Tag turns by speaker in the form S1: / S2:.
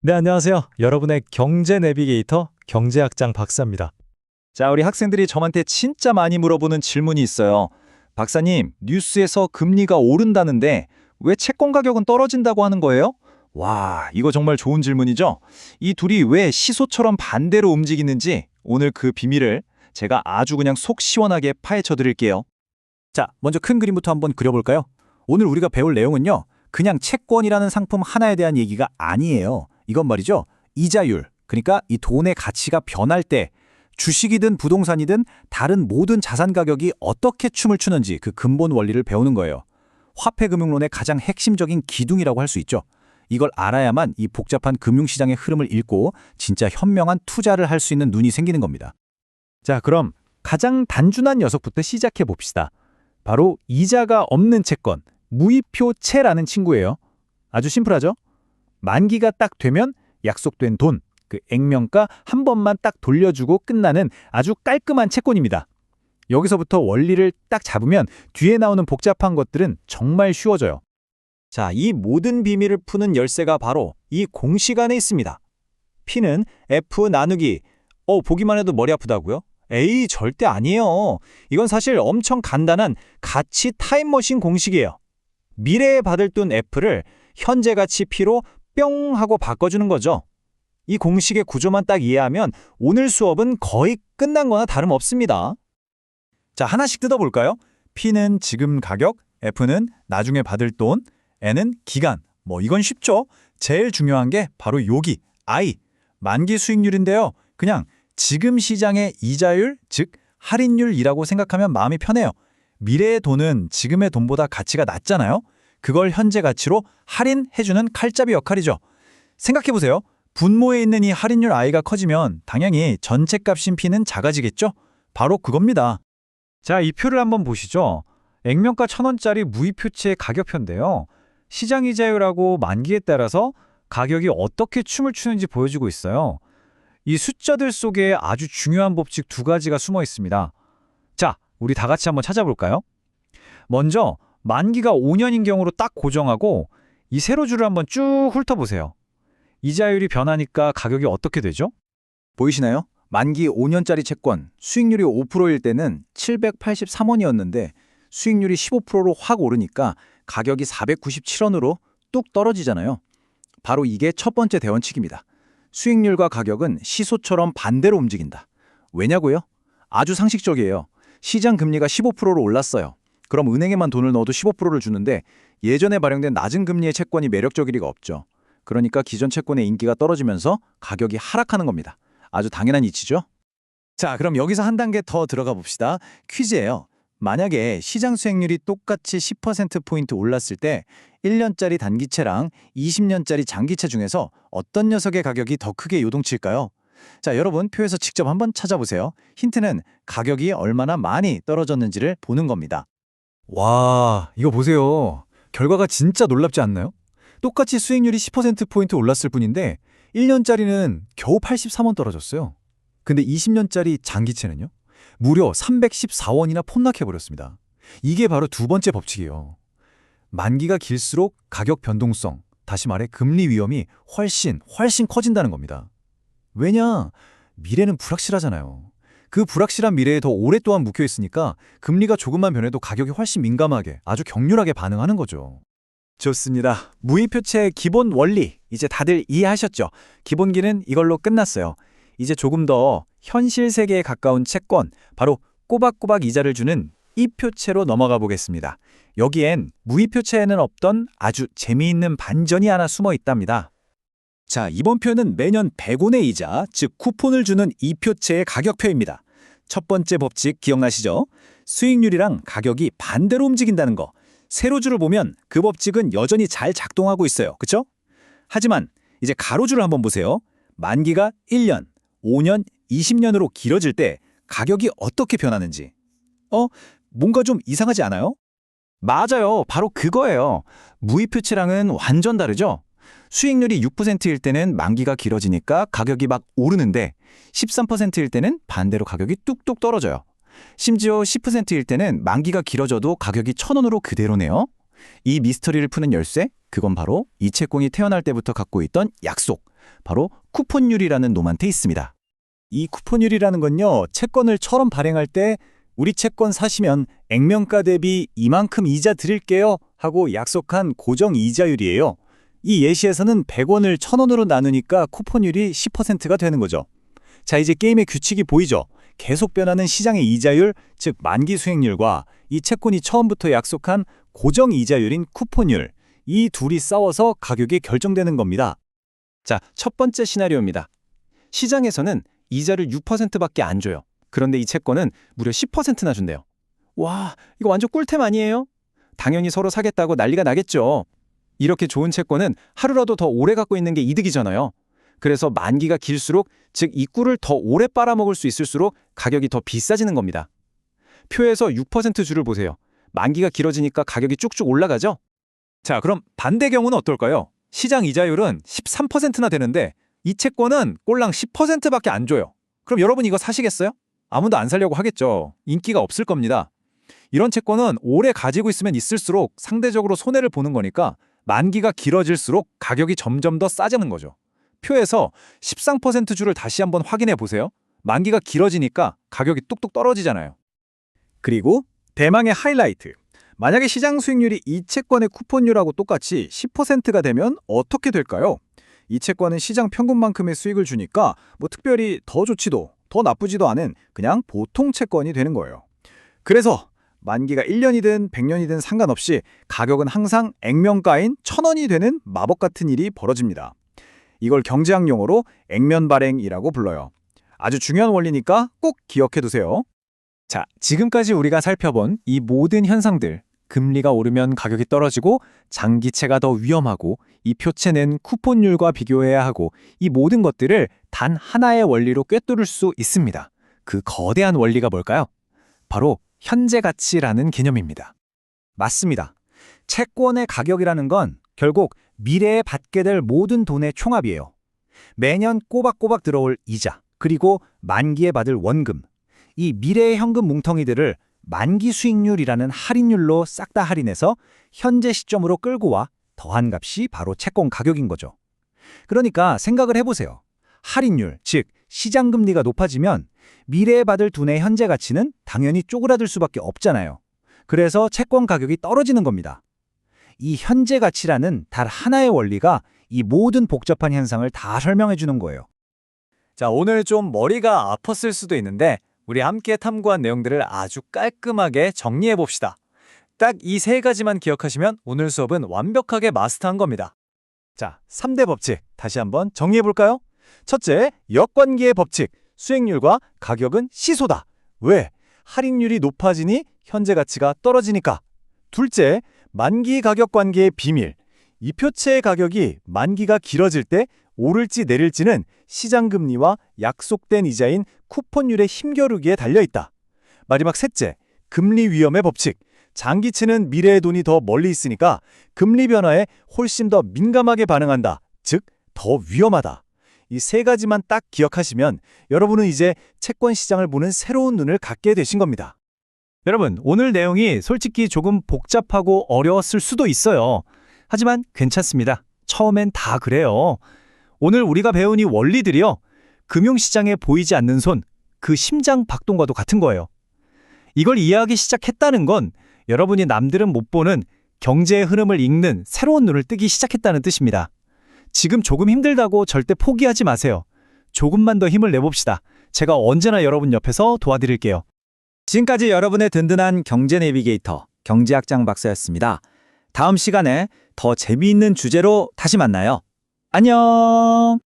S1: 네, 안녕하세요. 여러분의 경제 내비게이터 경제학장 박사입니다.
S2: 자, 우리 학생들이 저한테 진짜 많이 물어보는 질문이 있어요. 박사님, 뉴스에서 금리가 오른다는데 왜 채권 가격은 떨어진다고 하는 거예요? 와, 이거 정말 좋은 질문이죠? 이 둘이 왜 시소처럼 반대로 움직이는지 오늘 그 비밀을 제가 아주 그냥 속 시원하게 파헤쳐 드릴게요.
S3: 자, 먼저 큰 그림부터 한번 그려볼까요? 오늘 우리가 배울 내용은요, 그냥 채권이라는 상품 하나에 대한 얘기가 아니에요. 이건 말이죠, 이자율, 그러니까 이 돈의 가치가 변할 때 주식이든 부동산이든 다른 모든 자산 가격이 어떻게 춤을 추는지 그 근본 원리를 배우는 거예요. 화폐금융론의 가장 핵심적인 기둥이라고 할 수 있죠. 이걸 알아야만 이 복잡한 금융시장의 흐름을 읽고 진짜 현명한 투자를 할 수 있는 눈이 생기는 겁니다.
S1: 자, 그럼 가장 단순한 녀석부터 시작해 봅시다. 바로 이자가 없는 채권, 무이표채라는 친구예요. 아주 심플하죠? 만기가 딱 되면 약속된 돈, 그 액면가 한 번만 딱 돌려주고 끝나는 아주 깔끔한 채권입니다. 여기서부터 원리를 딱 잡으면 뒤에 나오는 복잡한 것들은 정말 쉬워져요.
S3: 자, 이 모든 비밀을 푸는 열쇠가 바로 이 공식 안에 있습니다. P는 F 나누기. 어, 보기만 해도 머리 아프다고요? 에이, 절대 아니에요. 이건 사실 엄청 간단한 가치 타임머신 공식이에요. 미래에 받을 돈 F를 현재 가치 P로 뿅 하고 바꿔주는 거죠. 이 공식의 구조만 딱 이해하면 오늘 수업은 거의 끝난 거나 다름없습니다. 자, 하나씩 뜯어볼까요? P는 지금 가격, F는 나중에 받을 돈, N은 기간. 뭐 이건 쉽죠? 제일 중요한 게 바로 여기 I 만기 수익률인데요. 그냥 지금 시장의 이자율, 즉 할인율이라고 생각하면 마음이 편해요. 미래의 돈은 지금의 돈보다 가치가 낮잖아요. 그걸 현재 가치로 할인해주는 칼잡이 역할이죠. 생각해보세요. 분모에 있는 이 할인율 I가 커지면 당연히 전체 값인 P는 작아지겠죠? 바로 그겁니다.
S1: 자, 이 표를 한번 보시죠. 액면가 1000원짜리 무이표채 가격표인데요. 시장 이자율하고 만기에 따라서 가격이 어떻게 춤을 추는지 보여주고 있어요. 이 숫자들 속에 아주 중요한 법칙 두 가지가 숨어 있습니다. 자, 우리 다 같이 한번 찾아볼까요? 먼저 만기가 5년인 경우로 딱 고정하고 이 세로줄을 한번 쭉 훑어보세요. 이자율이 변하니까 가격이 어떻게 되죠?
S3: 보이시나요? 만기 5년짜리 채권 수익률이 5%일 때는 783원이었는데 수익률이 15%로 확 오르니까 가격이 497원으로 뚝 떨어지잖아요. 바로 이게 첫 번째 대원칙입니다. 수익률과 가격은 시소처럼 반대로 움직인다. 왜냐고요? 아주 상식적이에요. 시장 금리가 15%로 올랐어요. 그럼 은행에만 돈을 넣어도 15%를 주는데 예전에 발행된 낮은 금리의 채권이 매력적일 리가 없죠. 그러니까 기존 채권의 인기가 떨어지면서 가격이 하락하는 겁니다. 아주 당연한 이치죠? 자, 그럼 여기서 한 단계 더 들어가 봅시다. 퀴즈예요. 만약에 시장 수익률이 똑같이 10%포인트 올랐을 때 1년짜리 단기채랑 20년짜리 장기채 중에서 어떤 녀석의 가격이 더 크게 요동칠까요? 자, 여러분 표에서 직접 한번 찾아보세요. 힌트는 가격이 얼마나 많이 떨어졌는지를 보는 겁니다.
S1: 와, 이거 보세요. 결과가 진짜 놀랍지 않나요? 똑같이 수익률이 10%포인트 올랐을 뿐인데 1년짜리는 겨우 83원 떨어졌어요. 근데 20년짜리 장기채는요? 무려 314원이나 폭락해버렸습니다. 이게 바로 두 번째 법칙이에요. 만기가 길수록 가격 변동성, 다시 말해 금리 위험이 훨씬 훨씬 커진다는 겁니다. 왜냐? 미래는 불확실하잖아요. 그 불확실한 미래에 더 오랫동안 묵혀 있으니까 금리가 조금만 변해도 가격이 훨씬 민감하게 아주 격렬하게 반응하는 거죠.
S3: 좋습니다. 무이표체의 기본 원리 이제 다들 이해하셨죠? 기본기는 이걸로 끝났어요. 이제 조금 더 현실 세계에 가까운 채권, 바로 꼬박꼬박 이자를 주는 이표체로 넘어가 보겠습니다. 여기엔 무이표체에는 없던 아주 재미있는 반전이 하나 숨어 있답니다. 자, 이번 표는 매년 100원의 이자, 즉 쿠폰을 주는 이 표체의 가격표입니다. 첫 번째 법칙 기억나시죠? 수익률이랑 가격이 반대로 움직인다는 거. 세로줄을 보면 그 법칙은 여전히 잘 작동하고 있어요. 그쵸? 하지만 이제 가로줄을 한번 보세요. 만기가 1년, 5년, 20년으로 길어질 때 가격이 어떻게 변하는지. 어? 뭔가 좀 이상하지 않아요? 맞아요. 바로 그거예요. 무이표치랑은 완전 다르죠? 수익률이 6%일 때는 만기가 길어지니까 가격이 막 오르는데 13%일 때는 반대로 가격이 뚝뚝 떨어져요. 심지어 10%일 때는 만기가 길어져도 가격이 1,000원으로 그대로네요. 이 미스터리를 푸는 열쇠, 그건 바로 이 채권이 태어날 때부터 갖고 있던 약속, 바로 쿠폰율이라는 놈한테 있습니다. 이 쿠폰율이라는 건요, 채권을 처럼 발행할 때 우리 채권 사시면 액면가 대비 이만큼 이자 드릴게요 하고 약속한 고정 이자율이에요. 이 예시에서는 100원을 1000원으로 나누니까 쿠폰율이 10%가 되는 거죠. 자, 이제 게임의 규칙이 보이죠? 계속 변하는 시장의 이자율, 즉 만기 수익률과 이 채권이 처음부터 약속한 고정 이자율인 쿠폰율, 이 둘이 싸워서 가격이 결정되는 겁니다.
S4: 자, 첫 번째 시나리오입니다. 시장에서는 이자를 6%밖에 안 줘요. 그런데 이 채권은 무려 10%나 준대요. 와, 이거 완전 꿀템 아니에요? 당연히 서로 사겠다고 난리가 나겠죠. 이렇게 좋은 채권은 하루라도 더 오래 갖고 있는 게 이득이잖아요. 그래서 만기가 길수록 즉이 꿀을 더 오래 빨아먹을 수 있을수록 가격이 더 비싸지는 겁니다. 표에서 6% 줄을 보세요. 만기가 길어지니까 가격이 쭉쭉 올라가죠?
S2: 자, 그럼 반대 경우는 어떨까요? 시장 이자율은 13%나 되는데 이 채권은 꼴랑 10%밖에 안 줘요. 그럼 여러분 이거 사시겠어요? 아무도 안 사려고 하겠죠. 인기가 없을 겁니다. 이런 채권은 오래 가지고 있으면 있을수록 상대적으로 손해를 보는 거니까 만기가 길어질수록 가격이 점점 더 싸지는 거죠. 표에서 13% 줄을 다시 한번 확인해 보세요. 만기가 길어지니까 가격이 뚝뚝 떨어지잖아요.
S3: 그리고 대망의 하이라이트. 만약에 시장 수익률이 이 채권의 쿠폰율하고 똑같이 10%가 되면 어떻게 될까요? 이 채권은 시장 평균만큼의 수익을 주니까 뭐 특별히 더 좋지도 더 나쁘지도 않은 그냥 보통 채권이 되는 거예요. 그래서 만기가 1년이든 100년이든 상관없이 가격은 항상 액면가인 1000원이 되는 마법 같은 일이 벌어집니다. 이걸 경제학 용어로 액면 발행이라고 불러요. 아주 중요한 원리니까 꼭 기억해 두세요.
S4: 자, 지금까지 우리가 살펴본 이 모든 현상들, 금리가 오르면 가격이 떨어지고 장기채가 더 위험하고 이 표체는 쿠폰율과 비교해야 하고 이 모든 것들을 단 하나의 원리로 꿰뚫을 수 있습니다. 그 거대한 원리가 뭘까요? 바로 현재 가치라는 개념입니다.
S3: 맞습니다. 채권의 가격이라는 건 결국 미래에 받게 될 모든 돈의 총합이에요. 매년 꼬박꼬박 들어올 이자, 그리고 만기에 받을 원금. 이 미래의 현금 뭉텅이들을 만기 수익률이라는 할인율로 싹 다 할인해서 현재 시점으로 끌고 와 더한 값이 바로 채권 가격인 거죠. 그러니까 생각을 해보세요. 할인율, 즉 시장 금리가 높아지면 미래에 받을 돈의 현재 가치는 당연히 쪼그라들 수밖에 없잖아요. 그래서 채권 가격이 떨어지는 겁니다. 이 현재 가치라는 단 하나의 원리가 이 모든 복잡한 현상을 다 설명해 주는 거예요. 자, 오늘 좀 머리가 아팠을 수도 있는데 우리 함께 탐구한 내용들을 아주 깔끔하게 정리해 봅시다. 딱 이 세 가지만 기억하시면 오늘 수업은 완벽하게 마스터한 겁니다. 자, 3대 법칙 다시 한번 정리해 볼까요? 첫째, 역관계의 법칙. 수익률과 가격은 시소다. 왜? 할인율이 높아지니 현재 가치가 떨어지니까. 둘째, 만기 가격 관계의 비밀. 이 표체의 가격이 만기가 길어질 때 오를지 내릴지는 시장 금리와 약속된 이자인 쿠폰율의 힘겨루기에 달려 있다. 마지막 셋째, 금리 위험의 법칙. 장기채는 미래의 돈이 더 멀리 있으니까 금리 변화에 훨씬 더 민감하게 반응한다. 즉, 더 위험하다. 이 세 가지만 딱 기억하시면 여러분은 이제 채권 시장을 보는 새로운 눈을 갖게 되신 겁니다.
S4: 여러분, 오늘 내용이 솔직히 조금 복잡하고 어려웠을 수도 있어요. 하지만 괜찮습니다. 처음엔 다 그래요. 오늘 우리가 배운 이 원리들이요. 금융시장에 보이지 않는 손, 그 심장 박동과도 같은 거예요. 이걸 이해하기 시작했다는 건 여러분이 남들은 못 보는 경제의 흐름을 읽는 새로운 눈을 뜨기 시작했다는 뜻입니다. 지금 조금 힘들다고 절대 포기하지 마세요. 조금만 더 힘을 내봅시다. 제가 언제나 여러분 옆에서 도와드릴게요.
S3: 지금까지 여러분의 든든한 경제 내비게이터 경제학장 박사였습니다. 다음 시간에 더 재미있는 주제로 다시 만나요. 안녕!